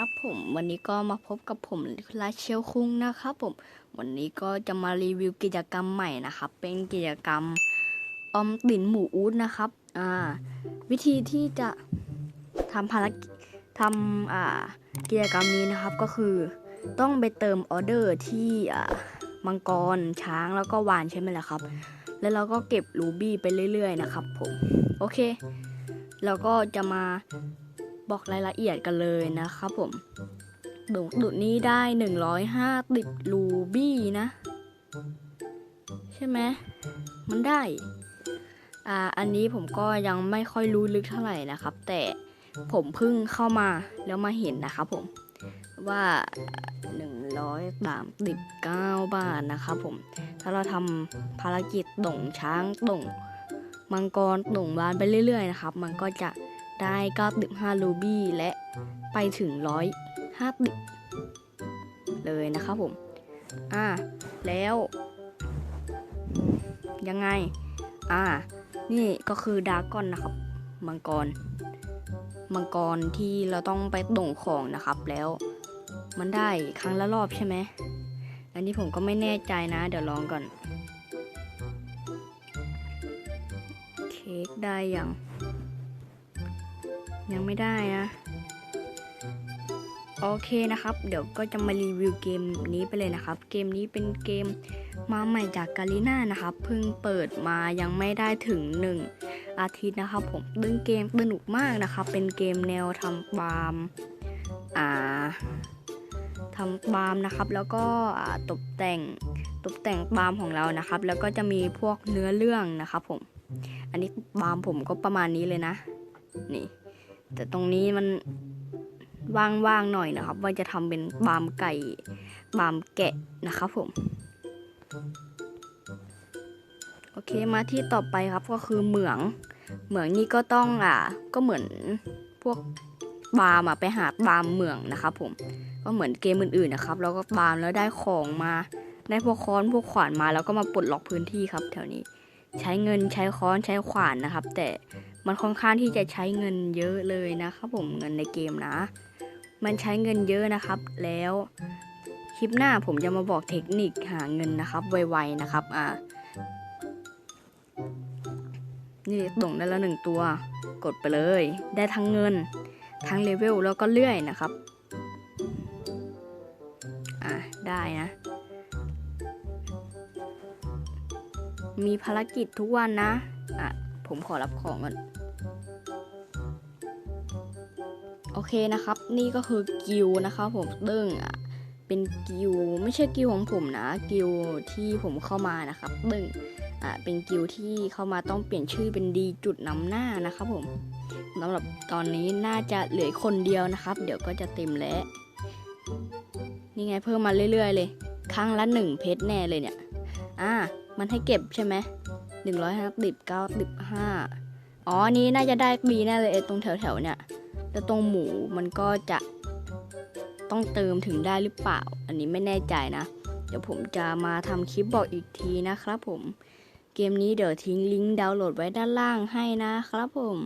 ครับผมวันนี้ก็มาพบกับผมลาเชลคุงนะครับผมวันนี้ก็จะมารีวิวกิจกรรมใหม่นะครับ เป็นกิจกรรมอมตินหมูอูดนะครับอ่าวิธีที่จะทำภารกิจทำอ่ากิจกรรมนี้นะครับก็คือต้องไปเติมออเดอร์ที่อ่ามังกรช้างแล้วก็วานใช่ไหมล่ะครับ แล้วเราก็เก็บรูบี้ไปเรื่อย ๆ นะครับผมโอเค เราก็จะมา บอกรายละเอียดกันเลยนะครับผมดุดุนี้ได้หนึ่งร้อยห้าติดรูบี้นะ ใช่ไหมมันได้ อ่า อันนี้ผมก็ยังไม่ค่อยรู้ลึกเท่าไหร่นะครับ แต่ผมเพิ่งเข้ามาแล้วมาเห็นนะครับผมว่าหนึ่งร้อยสามสิบเก้าบาทนะครับผม ถ้าเราทำภารกิจด่งช้างด่งมังกรด่งวานไปเรื่อยๆนะครับ มันก็จะ ได้95รูบี้ และไปถึง150เลยนะครับผม อ่า แล้ว ยังไง อ่า นี่ก็คือดากอนนะครับ มังกร มังกรที่เราต้องไปด่งของนะครับแล้ว มันได้ครั้งละรอบใช่ไหม อันนี้ผมก็ไม่แน่ใจนะ เดี๋ยวลองก่อน เค้กได้ยัง ยังไม่ได้นะโอเคนะครับ เดี๋ยวก็จะมารีวิวเกมนี้ไปเลยนะครับ เกมนี้เป็นเกมมาใหม่จากกาลิน่านะครับ เพิ่งเปิดมายังไม่ได้ถึง 1 อาทิตย์นะครับ ผมดึงเกมสนุกมากนะครับ เป็นเกมแนวทำบาร์มอ่าทำบาร์มนะครับ แล้วก็ตกแต่งตกแต่งบาร์มของเรานะครับ แล้วก็จะมีพวกเนื้อเรื่องนะครับ ผม อันนี้บาร์มผมก็ประมาณนี้เลยนะ นี่ แต่ตรงนี้มันว่างๆหน่อยนะครับ ว่าจะทำเป็นบามไก่บามแกะนะครับผม โอเคมาที่ต่อไปครับก็คือเหมือง เหมืองนี่ก็ต้องอ่าก็เหมือนพวกบามอะไปหาบามเหมืองนะครับผม ก็เหมือนเกมอื่นๆนะครับแล้วก็บามแล้วได้ของมาได้พวกค้อนพวกขวานมาแล้วก็มาปลดล็อกพื้นที่ครับ แถวนี้ ใช้เงินใช้ค้อนใช้ขวานนะครับ แต่มันค่อนข้างที่จะใช้เงินเยอะเลยนะครับผมเงินในเกมนะ มันใช้เงินเยอะนะครับ แล้วคลิปหน้าผมจะมาบอกเทคนิคหาเงินนะครับ ไวๆนะครับอ่านี่ส่งได้แล้วหนึ่งตัว กดไปเลย ได้ทั้งเงิน ทั้งเลเวลแล้วก็เลื่อยนะครับ อ่าได้นะ มีภารกิจทุกวันนะ อะ ผมขอรับของก่อน โอเคนะครับ นี่ก็คือกิวนะครับผมซึ่งอะ เป็นกิวไม่ใช่กิวของผมนะ กิวที่ผมเข้ามานะครับซึ่งอะ เป็นกิวที่เข้ามาต้องเปลี่ยนชื่อเป็นดีจุดนำหน้านะครับผมสำหรับตอนนี้น่าจะเหลือคนเดียวนะครับ เดี๋ยวก็จะเต็มแล้วนี่ไงเพิ่มมาเรื่อยๆเลย ครั้งละหนึ่งเพชรแน่เลยเนี่ย อ่า มันให้เก็บใช่ไหมหนึ่งร้อยห้าสิบเก้าสิบห้าอ๋อนี้น่าจะได้บีแน่เลยตรงแถวๆเนี่ยแต่ตรงหมูมันก็จะต้องเติมถึงได้หรือเปล่า อันนี้ไม่แน่ใจนะ เดี๋ยวผมจะมาทำคลิปบอกอีกทีนะครับผม เกมนี้เดี๋ยวทิ้งลิงก์ดาวน์โหลดไว้ด้านล่างให้นะครับผม